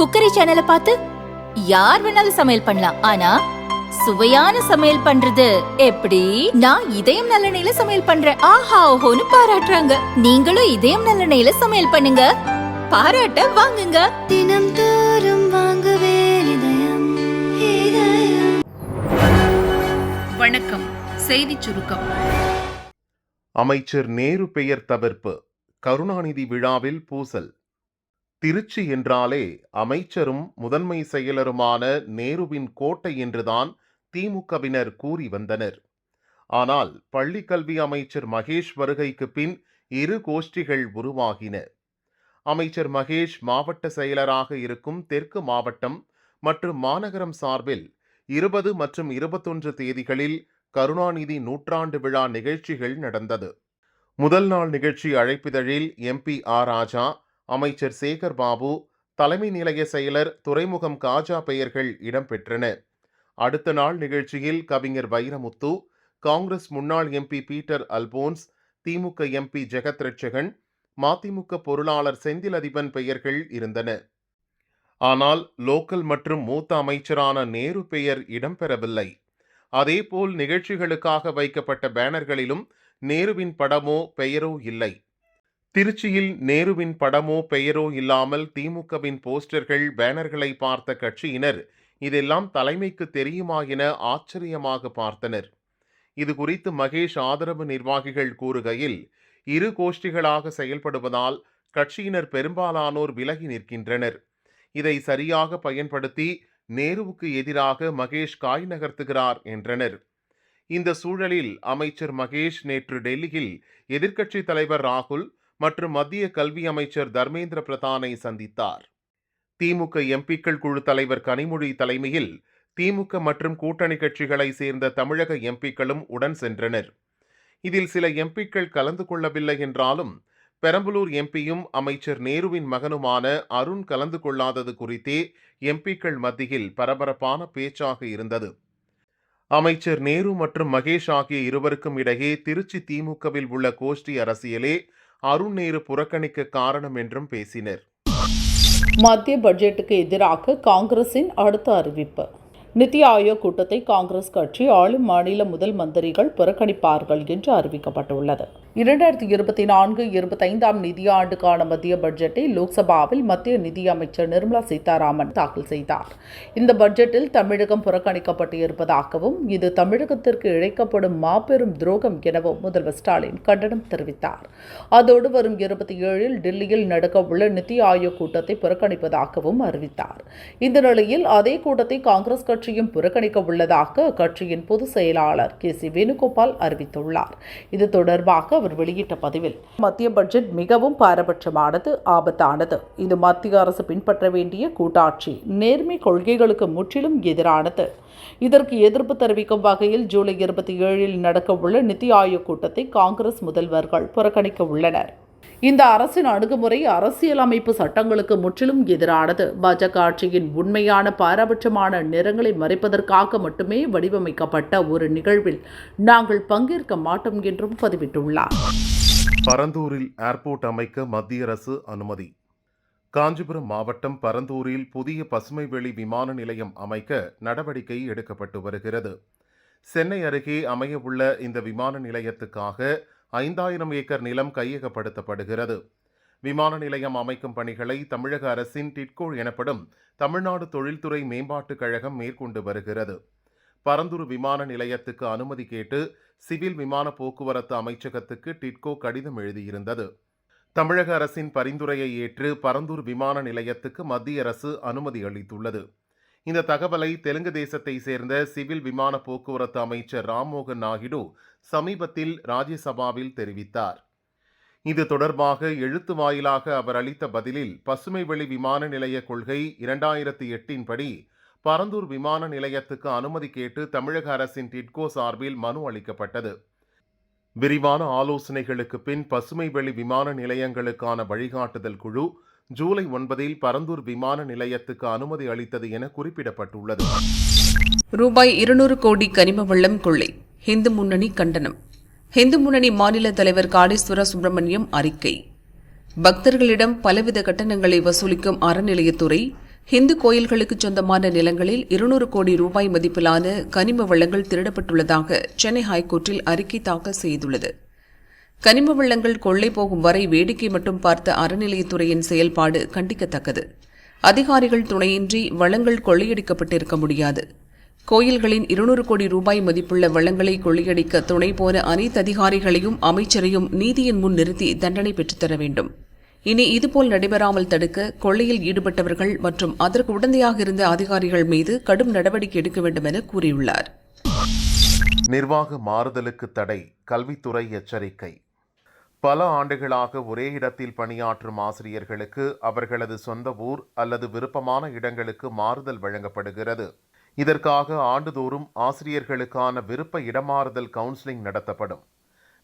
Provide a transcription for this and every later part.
Cookery சேனலை பார்த்து யார் வேணாலும் சமையல் பண்ணலாம். ஆனா சுவையான சமையல் பண்றது எப்படி? நான் இதயம் நல்லெண்ணெயில சமையல் பண்றேன். ஆஹா ஓஹோன்னு பாராட்டுறாங்க. நீங்களும் இதயம் நல்லெண்ணெயில சமையல் பண்ணுங்க. பாராட்ட வாங்குங்க. தினம் தோறும் வாங்குவே இதயம் இதயம். வணக்கம். செய்திச் சுருக்கம். அமைச்சர் நேரு பெயர் தவிர்ப்பு. கருணாநிதி விழாவில் பூசல். திருச்சி என்றாலே அமைச்சரும் முதன்மை செயலருமான நேருவின் கோட்டை என்றுதான் திமுகவினர் கூறி வந்தனர். ஆனால் பள்ளிக் கல்வி அமைச்சர் மகேஷ் வருகைக்கு பின் இரு கோஷ்டிகள் உருவாகின. அமைச்சர் மகேஷ் மாவட்ட செயலராக இருக்கும் தெற்கு மாவட்டம் மற்றும் மாநகரம் சார்பில் இருபது மற்றும் இருபத்தொன்று தேதிகளில் கருணாநிதி நூற்றாண்டு விழா நிகழ்ச்சிகள் நடந்தது. முதல் நாள் நிகழ்ச்சி அழைப்பிதழில் எம்பி ஆர் ராஜா அமைச்சர் சேகர் பாபு தலைமை நிலைய செயலர் துறைமுகம் காஜா பெயர்கள் இடம்பெற்றன அடுத்த நாள் நிகழ்ச்சியில் கவிஞர் வைரமுத்து காங்கிரஸ் முன்னாள் எம்பி பீட்டர் அல்போன்ஸ் திமுக எம்பி ஜெகத் ரட்சகன் மதிமுக பொருளாளர் செந்தில் அதிபன் பெயர்கள் இருந்தன. ஆனால் லோக்கல் மற்றும் மூத்த அமைச்சரான நேரு பெயர் இடம்பெறவில்லை அதேபோல் நிகழ்ச்சிகளுக்காக வைக்கப்பட்ட பேனர்களிலும் நேருவின் படமோ பெயரோ இல்லை. திருச்சியில் நேருவின் படமோ பெயரோ இல்லாமல் திமுகவின் போஸ்டர்கள் பேனர்களை பார்த்த கட்சியினர் இதெல்லாம் தலைமைக்கு தெரியுமா என ஆச்சரியமாக பார்த்தனர். இது குறித்து மகேஷ் ஆதரவு நிர்வாகிகள் கூறுகையில் இரு கோஷ்டிகளாக செயல்படுவதால் கட்சியினர் பெரும்பாலானோர் விலகி நிற்கின்றனர். இதை சரியாக பயன்படுத்தி நேருவுக்கு எதிராக மகேஷ் காய் நகர்த்துகிறார் என்றனர். இந்த சூழலில் அமைச்சர் மகேஷ் நேற்று டெல்லியில் எதிர்க்கட்சித் தலைவர் ராகுல் மற்றும் மத்திய கல்வி அமைச்சர் தர்மேந்திர பிரதானை சந்தித்தார். திமுக எம்பிக்கள் குழு தலைவர் கனிமொழி தலைமையில் திமுக மற்றும் கூட்டணி கட்சிகளை சேர்ந்த தமிழக எம்பிக்களும் உடன் சென்றனர். இதில் சில எம்பிக்கள் கலந்து கொள்ளவில்லை என்றாலும் பெரம்பலூர் எம்பியும் அமைச்சர் நேருவின் மகனுமான அருண் கலந்து கொள்ளாதது குறித்தே எம்பிக்கள் மத்தியில் பரபரப்பான பேச்சாக இருந்தது. அமைச்சர் நேரு மற்றும் மகேஷ் ஆகிய இருவருக்கும் இடையே திருச்சி திமுகவில் உள்ள கோஷ்டி அரசியலே அருண் நேரு புறக்கணிக்க காரணம் என்றும் பேசினர். மத்திய பட்ஜெட்டுக்கு எதிராக காங்கிரசின் அடுத்த அறிவிப்பு. நித்தி ஆயோக் கூட்டத்தை காங்கிரஸ் கட்சி ஆளும் மாநில முதல் மந்திரிகள் புறக்கணிப்பார்கள் என்று அறிவிக்கப்பட்டுள்ளது. இரண்டாயிரத்தி இருபத்தி நான்கு இருபத்தைந்தாம் நிதியாண்டுக்கான மத்திய பட்ஜெட்டை லோக்சபாவில் மத்திய நிதியமைச்சர் நிர்மலா சீதாராமன் தாக்கல் செய்தார். இந்த பட்ஜெட்டில் தமிழகம் புறக்கணிக்கப்பட்டு இருப்பதாகவும் இது தமிழகத்திற்கு இழைக்கப்படும் மாபெரும் துரோகம் எனவும் முதல்வர் ஸ்டாலின் கண்டனம் தெரிவித்தார். அதோடு வரும் இருபத்தி ஏழில் டெல்லியில் நடக்கவுள்ள நிதி ஆயோக் கூட்டத்தை புறக்கணிப்பதாகவும் அறிவித்தார். இந்த நிலையில் அதே கூட்டத்தை காங்கிரஸ் கட்சியும் புறக்கணிக்க உள்ளதாக அக்கட்சியின் பொதுச் செயலாளர் கே சி வேணுகோபால் அறிவித்துள்ளார். இது தொடர்பாக அவர் வெளியிட்ட பதிவில். மத்திய பட்ஜெட் மிகவும் பாரபட்சமானது ஆபத்தானது. இது மத்திய அரசு பின்பற்ற வேண்டிய கூட்டாட்சி. நேர்மை கொள்கைகளுக்கு முற்றிலும் எதிரானது. இதற்கு எதிர்ப்பு தெரிவிக்கும் வகையில் ஜூலை இருபத்தி ஏழில் நடக்கவுள்ள நித்தி ஆயோக் கூட்டத்தை காங்கிரஸ் முதல்வர்கள் புறக்கணிக்க உள்ளனர். இந்த அரசின் அணுகுமுறை அரசியலமைப்பு சட்டங்களுக்கு முற்றிலும் எதிரானது. பாஜக ஆட்சியின் உண்மையான பாரபட்சமான நிறங்களை மறைப்பதற்காக மட்டுமே வடிவமைக்கப்பட்ட ஒரு நிகழ்வில் நாங்கள் பங்கேற்க மாட்டோம் என்றும் பதிவிட்டுள்ளார். பரந்தூரில் ஏர்போர்ட் அமைக்க மத்திய அரசு அனுமதி. காஞ்சிபுரம் மாவட்டம் பரந்தூரில் புதிய பசுமை வெளி விமான நிலையம் அமைக்க நடவடிக்கை எடுக்கப்பட்டு வருகிறது. சென்னை அருகே அமையவுள்ள இந்த விமான நிலையத்துக்காக ஐந்தாயிரம் ஏக்கர் நிலம் கையகப்படுத்தப்படுகிறது. விமான நிலையம் அமைக்கும் பணிகளை தமிழக அரசின் டிட்கோ எனப்படும் தமிழ்நாடு தொழில்துறை மேம்பாட்டுக் கழகம் மேற்கொண்டு வருகிறது. பரந்தூர் விமான நிலையத்துக்கு அனுமதி கேட்டு சிவில் விமான போக்குவரத்து அமைச்சகத்துக்கு டிட்கோ கடிதம் எழுதியிருந்தது. தமிழக அரசின் பரிந்துரையை ஏற்று பரந்தூர் விமான நிலையத்துக்கு மத்திய அரசு அனுமதி அளித்துள்ளது. இந்த தகவலை தெலுங்கு தேசத்தை சேர்ந்த சிவில் விமான போக்குவரத்து அமைச்சர் ராம்மோகன் நாயுடு சமீபத்தில் ராஜ்யசபாவில் தெரிவித்தார். இது தொடர்பாக எழுத்து வாயிலாக அவர் அளித்த பதிலில் பசுமை வெளி விமான நிலைய கொள்கை இரண்டாயிரத்தி எட்டின் படி பரந்தூர் விமான நிலையத்துக்கு அனுமதி கேட்டு தமிழக அரசின் டிட்கோ சார்பில் மனு அளிக்கப்பட்டது. விரிவான ஆலோசனைகளுக்கு பின் பசுமை வெளி விமான நிலையங்களுக்கான வழிகாட்டுதல் குழு ஜூலை ஒன்பதில் பரந்தூர் விமான நிலையத்துக்கு அனுமதி அளித்தது என குறிப்பிடப்பட்டுள்ளது. ரூபாய் இருநூறு கோடி கனிம வள்ளம் கொள்ளை. ஹிந்து முன்னணி கண்டனம். ஹிந்து முன்னணி மாநில தலைவர் காடேஸ்வர சுப்பிரமணியம் அறிக்கை. பக்தர்களிடம் பலவித கட்டணங்களை வசூலிக்கும் அறநிலையத்துறை ஹிந்து கோயில்களுக்கு சொந்தமான நிலங்களில் இருநூறு கோடி ரூபாய் மதிப்பிலான கனிம வளங்கள் திருடப்பட்டுள்ளதாக சென்னை ஹைகோர்ட்டில் அறிக்கை தாக்கல் செய்துள்ளது. கனிம வளங்கள் கொள்ளை போகும் வரை வேடிக்கை மட்டும் பார்த்த அறநிலையத்துறையின் செயல்பாடு கண்டிக்கத்தக்கது. அதிகாரிகள் துணையின்றி வளங்கள் கொள்ளையடிக்கப்பட்டிருக்க முடியாது. கோயில்களின் இருநூறு கோடி ரூபாய் மதிப்புள்ள வளங்களை கொள்ளையடிக்க துணை போன அனைத்து அதிகாரிகளையும் அமைச்சரையும் நீதியின் முன் நிறுத்தி தண்டனை பெற்றுத்தர வேண்டும். இனி இதுபோல் நடைபெறாமல் தடுக்க கொள்ளையில் ஈடுபட்டவர்கள் மற்றும் அதற்கு உடந்தையாக இருந்த அதிகாரிகள் மீது கடும் நடவடிக்கை எடுக்க வேண்டும் என கூறியுள்ளார். நிர்வாக மாறுதலுக்கு தடை கல்வித்துறை எச்சரிக்கை. பல ஆண்டுகளாக ஒரே இடத்தில் பணியாற்றும் ஆசிரியர்களுக்கு அவர்களது சொந்த ஊர் அல்லது விருப்பமான இடங்களுக்கு மாறுதல் வழங்கப்படுகிறது. இதற்காக ஆண்டுதோறும் ஆசிரியர்களுக்கான விருப்ப இடமாறுதல் கவுன்சிலிங் நடத்தப்படும்.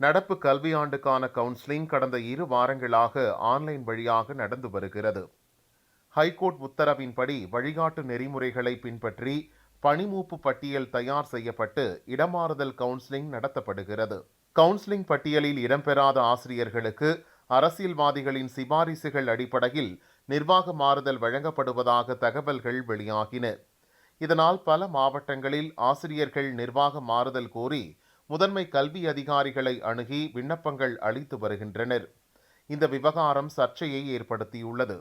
நடப்பு கல்வியாண்டுக்கான கவுன்சிலிங் கடந்த இரு வாரங்களாக ஆன்லைன் வழியாக நடந்து வருகிறது. ஹைகோர்ட் உத்தரவின்படி வழிகாட்டு நெறிமுறைகளை பின்பற்றி பணிமூப்பு பட்டியல் தயார் செய்யப்பட்டு இடமாறுதல் கவுன்சிலிங் நடத்தப்படுகிறது. கவுன்சிலிங் பட்டியலில் இடம்பெறாத ஆசிரியர்களுக்கு அரசியல்வாதிகளின் சிபாரிசுகள் அடிப்படையில் நிர்வாக மாறுதல் வழங்கப்படுவதாக தகவல்கள் வெளியாகின. இதனால் பல மாவட்டங்களில் ஆசிரியர்கள் நிர்வாக மாறுதல் கோரி முதன்மை கல்வி அதிகாரிகளை அணுகி விண்ணப்பங்கள் அளித்து வருகின்றனர். இந்த விவகாரம் சர்ச்சையை ஏற்படுத்தியுள்ளது.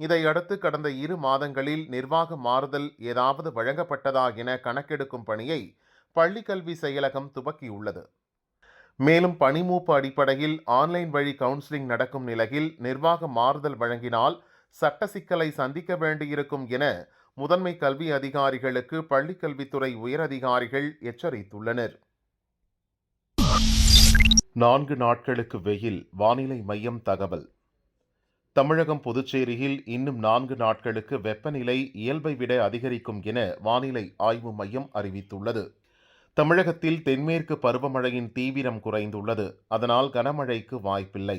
இதையடுத்து கடந்த இரு மாதங்களில் நிர்வாக மாறுதல் ஏதாவது வழங்கப்பட்டதா என கணக்கெடுக்கும் பணியை பள்ளிக்கல்வி செயலகம் துவக்கியுள்ளது. மேலும் பணிமூப்பு அடிப்படையில் ஆன்லைன் வழி கவுன்சிலிங் நடக்கும் நிலையில் நிர்வாக மாறுதல் வழங்கினால் சட்ட சிக்கலை சந்திக்க வேண்டியிருக்கும் என முதன்மை கல்வி அதிகாரிகளுக்கு பள்ளிக்கல்வித்துறை உயரதிகாரிகள் எச்சரித்துள்ளனர். நான்கு நாட்களுக்கு வெயில் வானிலை மையம் தகவல். தமிழகம் புதுச்சேரியில் இன்னும் நான்கு நாட்களுக்கு வெப்பநிலை இயல்பை விட அதிகரிக்கும் என வானிலை ஆய்வு மையம் அறிவித்துள்ளது. தமிழகத்தில் தென்மேற்கு பருவமழையின் தீவிரம் குறைந்துள்ளது. அதனால் கனமழைக்கு வாய்ப்பில்லை.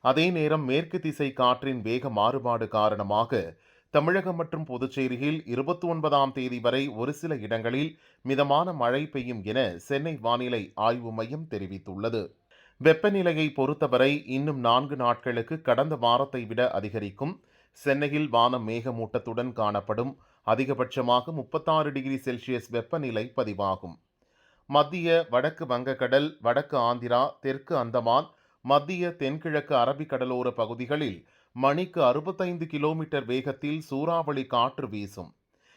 அதே நேரம் மேற்கு திசை காற்றின் வேக மாறுபாடு காரணமாக தமிழகம் மற்றும் புதுச்சேரியில் இருபத்தி ஒன்பதாம் தேதி வரை ஒரு சில இடங்களில் மிதமான மழை பெய்யும் என சென்னை வானிலை ஆய்வு மையம் தெரிவித்துள்ளது. வெப்பநிலையை பொறுத்தவரை இன்னும் நான்கு நாட்களுக்கு கடந்த வாரத்தை விட அதிகரிக்கும். சென்னையில் வானம் மேகமூட்டத்துடன் காணப்படும். அதிகபட்சமாக முப்பத்தாறு டிகிரி செல்சியஸ் வெப்பநிலை பதிவாகும். மத்திய வடக்கு வங்கக்கடல் வடக்கு ஆந்திரா தெற்கு அந்தமான் மத்திய தென்கிழக்கு அரபிக்கடலோர பகுதிகளில் மணிக்கு அறுபத்தைந்து கிலோமீட்டர் வேகத்தில் சூறாவளி காற்று வீசும்.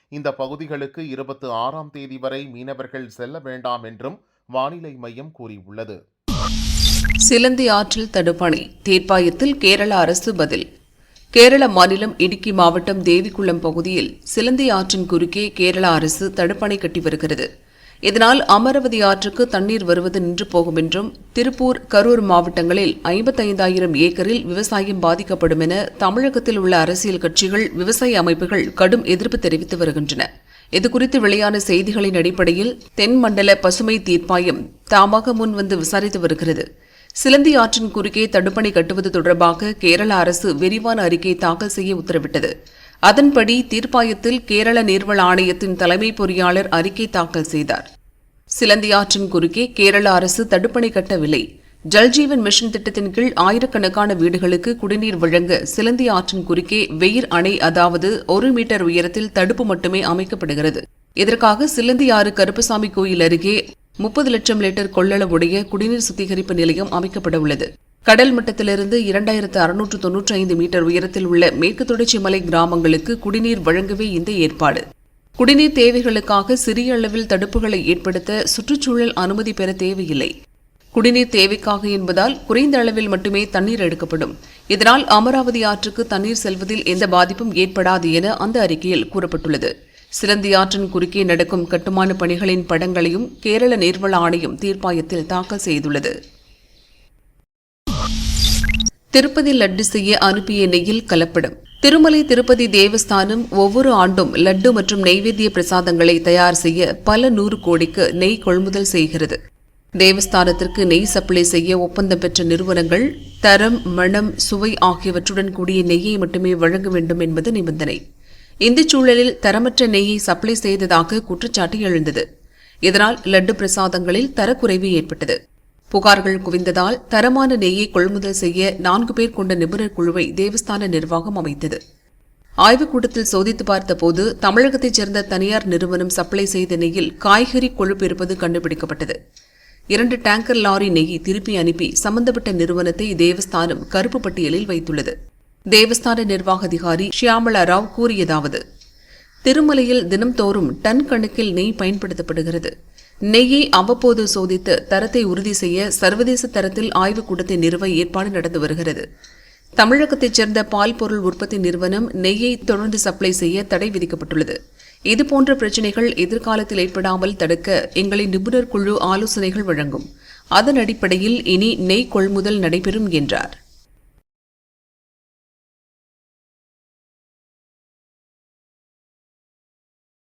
இந்த பகுதிகளுக்கு இருபத்தி ஆறாம் தேதி வரை மீனவர்கள் செல்ல வேண்டாம் என்றும் வானிலை மையம் கூறியுள்ளது. சிலந்தி ஆற்றில் தடுப்பணை தீர்ப்பாயத்தில் கேரள அரசு பதில். கேரள மாநிலம் இடுக்கி மாவட்டம் தேவிக்குளம் பகுதியில் சிலந்தி ஆற்றின் குறுக்கே கேரள அரசு தடுப்பணை கட்டி வருகிறது. இதனால் அமரவதி ஆற்றுக்கு தண்ணீர் வருவது நின்று போகும் என்றும் திருப்பூர் கரூர் மாவட்டங்களில் ஐம்பத்தைந்தாயிரம் ஏக்கரில் விவசாயம் பாதிக்கப்படும் என தமிழகத்தில் உள்ள அரசியல் கட்சிகள் விவசாய அமைப்புகள் கடும் எதிர்ப்பு தெரிவித்து வருகின்றன. இதுகுறித்து வெளியான செய்திகளின் அடிப்படையில் தென் மண்டல பசுமை தீர்ப்பாயம் தாமாக முன்வந்து விசாரித்து வருகிறது. சிலந்தி ஆற்றின் குறுக்கே தடுப்பணை கட்டுவது தொடர்பாக கேரள அரசு விரிவான அறிக்கை தாக்கல் செய்ய உத்தரவிட்டது. அதன்படி தீர்ப்பாயத்தில் கேரள நீர்வள ஆணையத்தின் தலைமை பொறியாளர் அறிக்கை தாக்கல் செய்தார். சிலந்தி ஆற்றின் குறுக்கே கேரள அரசு தடுப்பணை கட்டவில்லை. ஜல்ஜீவன் மிஷன் திட்டத்தின் கீழ் ஆயிரக்கணக்கான வீடுகளுக்கு குடிநீர் வழங்க சிலந்தி ஆற்றின் குறுக்கே வெயிர் அணை அதாவது ஒரு மீட்டர் உயரத்தில் தடுப்பு மட்டுமே அமைக்கப்படுகிறது. இதற்காக சிலந்தி ஆறு கருப்பசாமி கோயில் அருகே முப்பது லட்சம் லிட்டர் கொள்ளளவுடைய குடிநீர் சுத்திகரிப்பு நிலையம் அமைக்கப்பட உள்ளது. கடல் மட்டத்திலிருந்து இரண்டாயிரத்து அறுநூற்று தொன்னூற்றி ஐந்து மீட்டர் உயரத்தில் உள்ள மேற்கு தொடர்ச்சி மலை கிராமங்களுக்கு குடிநீர் வழங்கவே இந்த ஏற்பாடு. குடிநீர் தேவைகளுக்காக சிறிய அளவில் தடுப்புகளை ஏற்படுத்த சுற்றுச்சூழல் அனுமதி பெற தேவையில்லை. குடிநீர் தேவைக்காக என்பதால் குறைந்த அளவில் மட்டுமே தண்ணீர் எடுக்கப்படும். இதனால் அமராவதி ஆற்றுக்கு தண்ணீர் செல்வதில் எந்த பாதிப்பும் ஏற்படாது என அந்த அறிக்கையில் கூறப்பட்டுள்ளது. சிலந்தி ஆற்றின் குறுக்கே நடக்கும் கட்டுமான பணிகளின் படங்களையும் கேரள நீர்வள ஆணையம் தீர்ப்பாயத்தில் தாக்கல் செய்துள்ளது. திருப்பதி லட்டு செய்ய அனுப்பிய நெய்யில் கலப்படம். திருமலை திருப்பதி தேவஸ்தானம் ஒவ்வொரு ஆண்டும் லட்டு மற்றும் நெய்வேத்திய பிரசாதங்களை தயார் செய்ய பல நூறு கோடிக்கு நெய் கொள்முதல் செய்கிறது. தேவஸ்தானத்திற்கு நெய் சப்ளை செய்ய ஒப்பந்தம் பெற்ற நிறுவனங்கள் தரம் மணம் சுவை ஆகியவற்றுடன் கூடிய நெய்யை மட்டுமே வழங்க வேண்டும் என்பது நிபந்தனை. இந்த சூழலில் தரமற்ற நெய்யை சப்ளை செய்ததாக குற்றச்சாட்டு எழுந்தது. இதனால் லட்டு பிரசாதங்களில் தரக்குறைவு ஏற்பட்டது. புகார்கள் குவிந்ததால் தரமான நெய்யை கொள்முதல் செய்ய நான்கு பேர் கொண்ட நிபுணர் குழுவை தேவஸ்தான நிர்வாகம் அமைத்தது. ஆய்வுக்கூட்டத்தில் சோதித்து பார்த்தபோது தமிழகத்தைச் சேர்ந்த தனியார் நிறுவனம் சப்ளை செய்த நெய்யில் காய்கறி கொழுப்பு இருப்பது கண்டுபிடிக்கப்பட்டது. இரண்டு டேங்கர் லாரி நெய்யை திருப்பி அனுப்பி சம்பந்தப்பட்ட நிறுவனத்தை தேவஸ்தானம் கருப்பு பட்டியலில் வைத்துள்ளது. தேவஸ்தான நிர்வாக அதிகாரி ஷியாமலா ராவ் கூறியதாவது திருமலையில் தினம்தோறும் டன் கணக்கில் நெய் பயன்படுத்தப்படுகிறது. நெய்யை அவ்வப்போது சோதித்து தரத்தை உறுதி செய்ய சர்வதேச தரத்தில் ஆய்வுக் கூட்டத்தை நிறுவ ஏற்பாடு நடந்து வருகிறது. தமிழகத்தைச் சேர்ந்த பால் பொருள் உற்பத்தி நிறுவனம் நெய்யை தொடர்ந்து சப்ளை செய்ய தடை விதிக்கப்பட்டுள்ளது. இதுபோன்ற பிரச்சினைகள் எதிர்காலத்தில் ஏற்படாமல் தடுக்க எங்களின் நிபுணர் குழு ஆலோசனைகள் வழங்கும். அதன் அடிப்படையில் இனி நெய் கொள்முதல் நடைபெறும் என்றார்.